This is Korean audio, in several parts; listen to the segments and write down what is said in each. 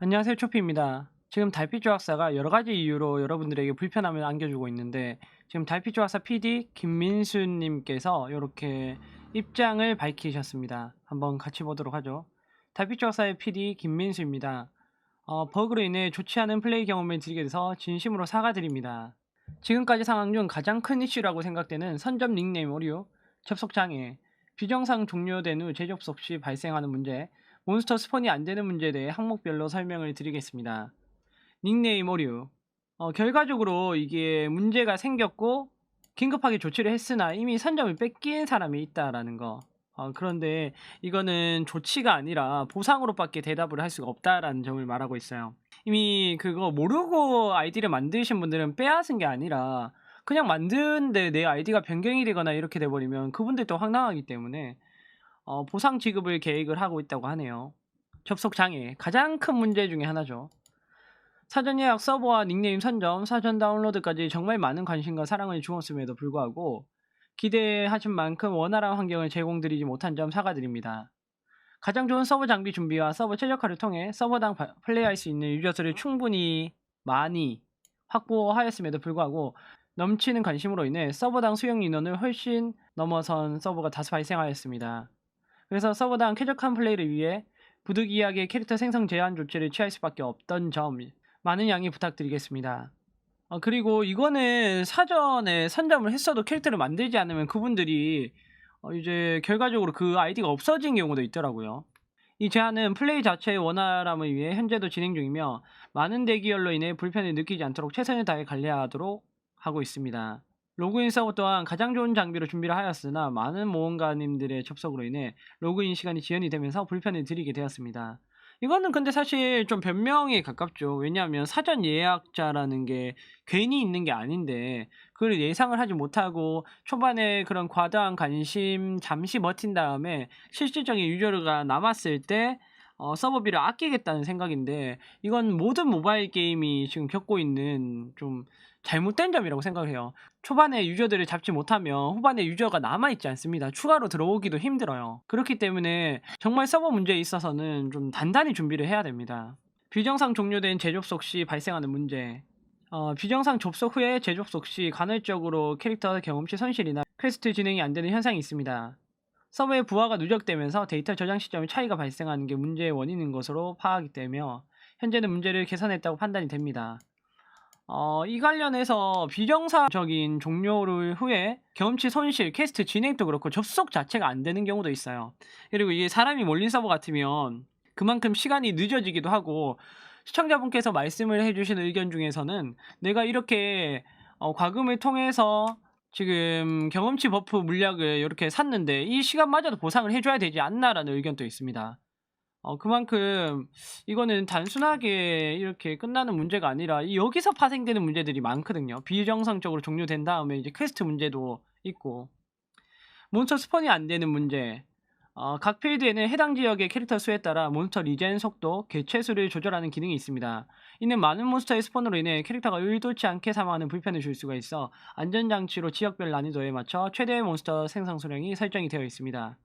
안녕하세요 초피입니다. 지금 달빛 조각사가 여러 가지 이유로 여러분들에게 불편함을 안겨주고 있는데 지금 달빛 조각사 PD 김민수님께서 이렇게 입장을 밝히셨습니다. 한번 같이 보도록 하죠. 달빛 조각사의 PD 김민수입니다. 어, 버그로 인해 좋지 않은 플레이 경험을 드리게 돼서 진심으로 사과드립니다. 지금까지 상황 중 가장 큰 이슈라고 생각되는 선점 닉네임 오류, 접속 장애, 비정상 종료된 후 재접속 시 발생하는 문제, 몬스터 스폰이 안 되는 문제에 대해 항목별로 설명을 드리겠습니다. 닉네임 오류. 어, 결과적으로 이게 문제가 생겼고 긴급하게 조치를 했으나 이미 선점을 뺏긴 사람이 있다라는 거. 어, 그런데 이거는 조치가 아니라 보상으로밖에 대답을 할 수가 없다라는 점을 말하고 있어요. 이미 그거 모르고 아이디를 만드신 분들은 빼앗은 게 아니라 그냥 만드는데 내 아이디가 변경이 되거나 이렇게 돼버리면 그분들도 황당하기 때문에 어, 보상 지급을 계획을 하고 있다고 하네요. 접속 장애 가장 큰 문제 중에 하나죠. 사전 예약 서버와 닉네임 선점, 사전 다운로드까지 정말 많은 관심과 사랑을 주었음에도 불구하고 기대하신 만큼 원활한 환경을 제공드리지 못한 점 사과드립니다. 가장 좋은 서버 장비 준비와 서버 최적화를 통해 서버당 바- 플레이할 수 있는 유저 수를 충분히 많이 확보하였음에도 불구하고 넘치는 관심으로 인해 서버당 수용 인원을 훨씬 넘어선 서버가 다수 발생하였습니다. 그래서 서버당 쾌적한 플레이를 위해 부득이하게 캐릭터 생성 제한 조치를 취할 수밖에 없던 점 많은 양해 부탁드리겠습니다. 어, 그리고 이거는 사전에 선점을 했어도 캐릭터를 만들지 않으면 그분들이 어, 이제 결과적으로 그 아이디가 없어진 경우도 있더라고요. 이 제한은 플레이 자체의 원활함을 위해 현재도 진행 중이며 많은 대기열로 인해 불편을 느끼지 않도록 최선을 다해 관리하도록 하고 있습니다. 로그인 서버 또한 가장 좋은 장비로 준비를 하였으나 많은 모험가님들의 접속으로 인해 로그인 시간이 지연이 되면서 불편을 드리게 되었습니다. 이거는 근데 사실 좀 변명에 가깝죠. 왜냐하면 사전 예약자라는 게 괜히 있는 게 아닌데 그걸 예상을 하지 못하고 초반에 그런 과도한 관심 잠시 버틴 다음에 실질적인 유저가 남았을 때 어, 서버비를 아끼겠다는 생각인데 이건 모든 모바일 게임이 지금 겪고 있는 좀 잘못된 점이라고 생각을 해요. 초반에 유저들을 잡지 못하면 후반에 유저가 남아있지 않습니다. 추가로 들어오기도 힘들어요. 그렇기 때문에 정말 서버 문제에 있어서는 좀 단단히 준비를 해야 됩니다. 비정상 종료된 재접속 시 발생하는 문제. 어, 비정상 접속 후에 재접속 시 간헐적으로 캐릭터 경험치 손실이나 퀘스트 진행이 안 되는 현상이 있습니다. 서버의 부하가 누적되면서 데이터 저장 시점에 차이가 발생하는 게 문제의 원인인 것으로 파악이 되며 현재는 문제를 개선했다고 판단이 됩니다. 어, 이 관련해서 비정상적인 종료를 후에 경험치 손실, 퀘스트 진행도 그렇고 접속 자체가 안 되는 경우도 있어요. 그리고 이게 사람이 몰린 서버 같으면 그만큼 시간이 늦어지기도 하고 시청자분께서 말씀을 해주신 의견 중에서는 내가 이렇게 어, 과금을 통해서 지금 경험치 버프 물약을 이렇게 샀는데 이 시간마저도 보상을 해줘야 되지 않나라는 의견도 있습니다. 어, 그만큼 이거는 단순하게 이렇게 끝나는 문제가 아니라 이 여기서 파생되는 문제들이 많거든요. 비정상적으로 종료된 다음에 이제 퀘스트 문제도 있고 몬스터 스폰이 안 되는 문제. 어, 각 필드에는 해당 지역의 캐릭터 수에 따라 몬스터 리젠 속도, 개체 수를 조절하는 기능이 있습니다. 이는 많은 몬스터의 스폰으로 인해 캐릭터가 의도치 않게 사망하는 불편을 줄 수가 있어 안전장치로 지역별 난이도에 맞춰 최대의 몬스터 생성 수량이 설정이 되어 있습니다.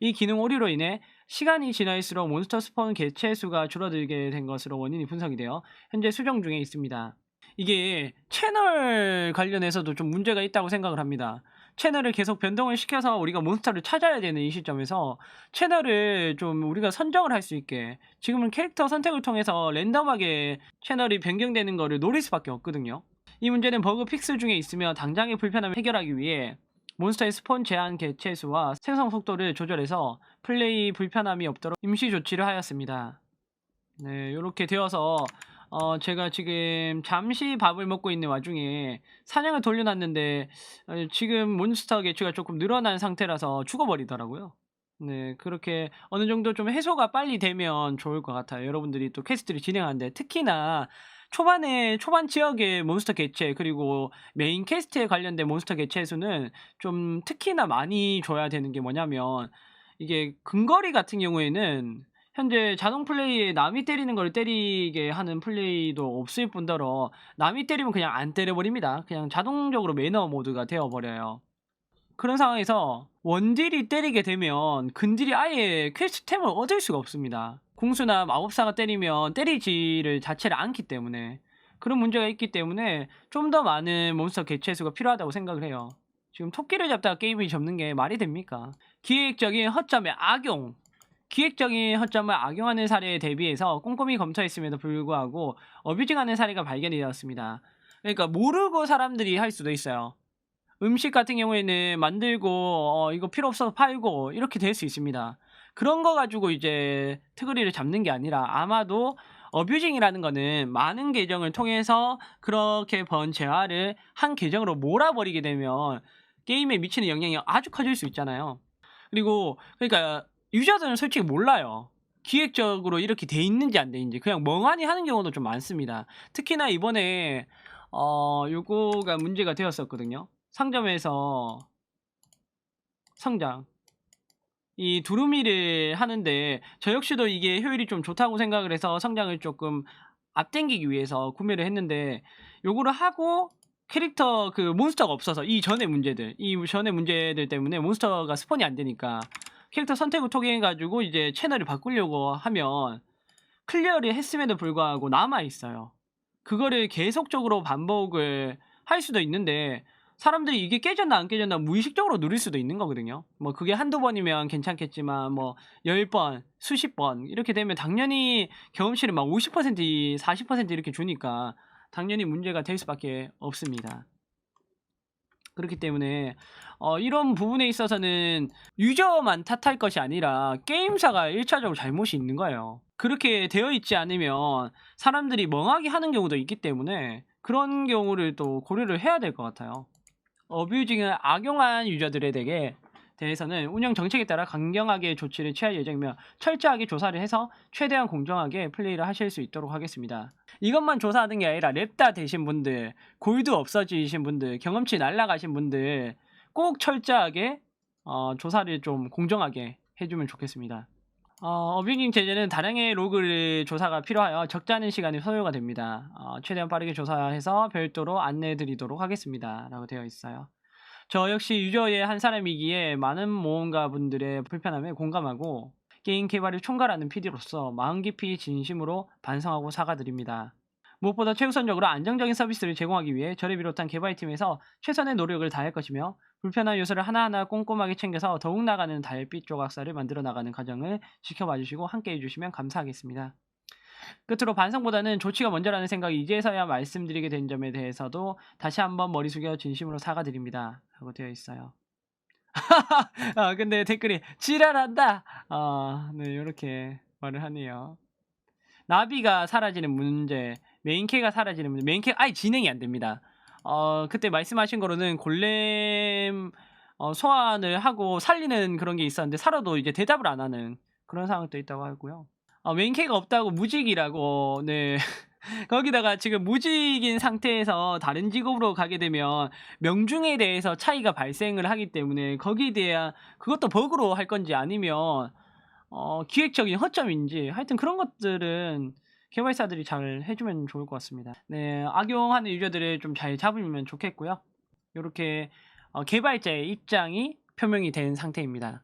이 기능 오류로 인해 시간이 지날수록 몬스터 스폰 개체 수가 줄어들게 된 것으로 원인이 분석이 되어 현재 수정 중에 있습니다. 이게 채널 관련해서도 좀 문제가 있다고 생각을 합니다. 채널을 계속 변동을 시켜서 우리가 몬스터를 찾아야 되는 이 시점에서 채널을 좀 우리가 선정을 할 수 있게 지금은 캐릭터 선택을 통해서 랜덤하게 채널이 변경되는 거를 노릴 수밖에 없거든요. 이 문제는 버그 픽스 중에 있으며 당장의 불편함을 해결하기 위해 몬스터의 스폰 제한 개체 수와 생성 속도를 조절해서 플레이 불편함이 없도록 임시 조치를 하였습니다. 네, 이렇게 되어서 어, 제가 지금 잠시 밥을 먹고 있는 와중에 사냥을 돌려놨는데 어, 지금 몬스터 개체가 조금 늘어난 상태라서 죽어버리더라고요. 네, 그렇게 어느 정도 좀 해소가 빨리 되면 좋을 것 같아요. 여러분들이 또 퀘스트를 진행하는데 특히나 초반에 초반 지역의 몬스터 개체 그리고 메인 퀘스트에 관련된 몬스터 개체 수는 좀 특히나 많이 줘야 되는 게 뭐냐면 이게 근거리 같은 경우에는 현재 자동 플레이에 남이 때리는 걸 때리게 하는 플레이도 없을 뿐더러 남이 때리면 그냥 안 때려버립니다. 그냥 자동적으로 매너 모드가 되어버려요. 그런 상황에서 원딜이 때리게 되면 근딜이 아예 퀘스트템을 얻을 수가 없습니다. 궁수나 마법사가 때리면 때리지를 자체를 않기 때문에 그런 문제가 있기 때문에 좀 더 많은 몬스터 개체 수가 필요하다고 생각을 해요. 지금 토끼를 잡다가 게임이 접는 게 말이 됩니까? 기획적인 허점의 악용. 기획적인 허점을 악용하는 사례에 대비해서 꼼꼼히 검토했음에도 불구하고 어뷰징하는 사례가 발견이 되었습니다. 그러니까 모르고 사람들이 할 수도 있어요. 음식 같은 경우에는 만들고 어, 이거 필요 없어서 팔고 이렇게 될 수 있습니다. 그런 거 가지고 이제 트그리를 잡는 게 아니라 아마도 어뷰징이라는 거는 많은 계정을 통해서 그렇게 번 재화를 한 계정으로 몰아버리게 되면 게임에 미치는 영향이 아주 커질 수 있잖아요. 그리고 그러니까 유저들은 솔직히 몰라요. 기획적으로 이렇게 돼 있는지 안 돼 있는지 그냥 멍하니 하는 경우도 좀 많습니다. 특히나 이번에 어 요거가 문제가 되었었거든요. 상점에서 성장 이 두루미를 하는데 저 역시도 이게 효율이 좀 좋다고 생각을 해서 성장을 조금 앞당기기 위해서 구매를 했는데 요거를 하고 캐릭터 그 몬스터가 없어서 이 전의 문제들 이 전의 문제들 때문에 몬스터가 스폰이 안 되니까 캐릭터 선택을 통해 가지고 이제 채널을 바꾸려고 하면 클리어를 했음에도 불구하고 남아 있어요. 그거를 계속적으로 반복을 할 수도 있는데 사람들이 이게 깨졌나 안 깨졌나 무의식적으로 누릴 수도 있는 거거든요. 뭐 그게 한두 번이면 괜찮겠지만 뭐 10번, 수십 번 이렇게 되면 당연히 경험치를 막 50%, 40% 이렇게 주니까 당연히 문제가 될 수밖에 없습니다. 그렇기 때문에 어, 이런 부분에 있어서는 유저만 탓할 것이 아니라 게임사가 1차적으로 잘못이 있는 거예요. 그렇게 되어 있지 않으면 사람들이 멍하게 하는 경우도 있기 때문에 그런 경우를 또 고려를 해야 될 것 같아요. 어뷰징을 악용한 유저들에 대해 대해서는 운영 정책에 따라 강경하게 조치를 취할 예정이며 철저하게 조사를 해서 최대한 공정하게 플레이를 하실 수 있도록 하겠습니다. 이것만 조사하는 게 아니라 랩다 되신 분들, 골드 없어지신 분들, 경험치 날라가신 분들 꼭 철저하게 어, 조사를 좀 공정하게 해주면 좋겠습니다. 어, 어뷰징 제재는 다량의 로그를 조사가 필요하여 적지 않은 시간이 소요가 됩니다. 어, 최대한 빠르게 조사해서 별도로 안내해 드리도록 하겠습니다. 라고 되어 있어요. 저 역시 유저의 한 사람이기에 많은 모험가 분들의 불편함에 공감하고 게임 개발을 총괄하는 PD로서 마음 깊이 진심으로 반성하고 사과드립니다. 무엇보다 최우선적으로 안정적인 서비스를 제공하기 위해 저를 비롯한 개발팀에서 최선의 노력을 다할 것이며 불편한 요소를 하나하나 꼼꼼하게 챙겨서 더욱 나가는 달빛 조각사를 만들어 나가는 과정을 지켜봐 주시고 함께 해주시면 감사하겠습니다. 끝으로 반성보다는 조치가 먼저라는 생각이 이제서야 말씀드리게 된 점에 대해서도 다시 한번 머리 숙여 진심으로 사과드립니다. 라고 되어 있어요. 아, 근데 댓글이 지랄한다! 어, 네, 이렇게 말을 하네요. 나비가 사라지는 문제, 메인 캐가 사라지는 문제, 메인 캐 아예 진행이 안 됩니다. 어, 그때 말씀하신 거로는 골렘 어, 소환을 하고 살리는 그런 게 있었는데 살아도 이제 대답을 안 하는 그런 상황도 있다고 하고요. 어, 메인캐가 없다고 무직이라고 네. 거기다가 지금 무직인 상태에서 다른 직업으로 가게 되면 명중에 대해서 차이가 발생을 하기 때문에 거기에 대한 그것도 버그로 할 건지 아니면 어, 기획적인 허점인지 하여튼 그런 것들은 개발사들이 잘 해주면 좋을 것 같습니다. 네, 악용하는 유저들을 좀 잘 잡으면 좋겠고요. 이렇게 어, 개발자의 입장이 표명이 된 상태입니다.